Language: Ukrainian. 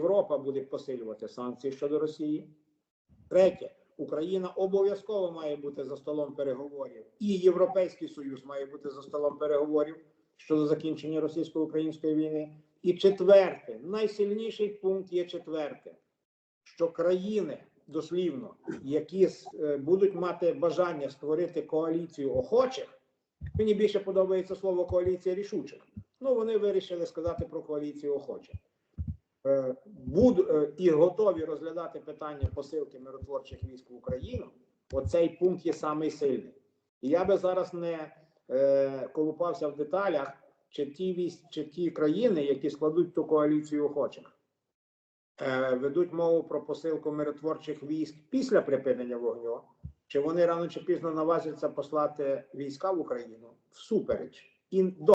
Європа буде посилювати санкції щодо Росії. Третє, Україна обов'язково має бути за столом переговорів, і Європейський Союз має бути за столом переговорів щодо закінчення російсько-української війни. І четверте, найсильніший пункт є четверте, що країни дослівно, які е, будуть мати бажання створити коаліцію охочих, мені більше подобається слово коаліція рішучих. Ну вони вирішили сказати про коаліцію охочих. Е, буд, е, і готові розглядати питання посилки миротворчих військ в Україну, оцей пункт є самий сильний. І я би зараз не е, колупався в деталях, чи ті військ, чи ті країни, які складуть ту коаліцію охочих, е, ведуть мову про посилку миротворчих військ після припинення вогню, чи вони рано чи пізно наважаться послати війська в Україну всупереч і до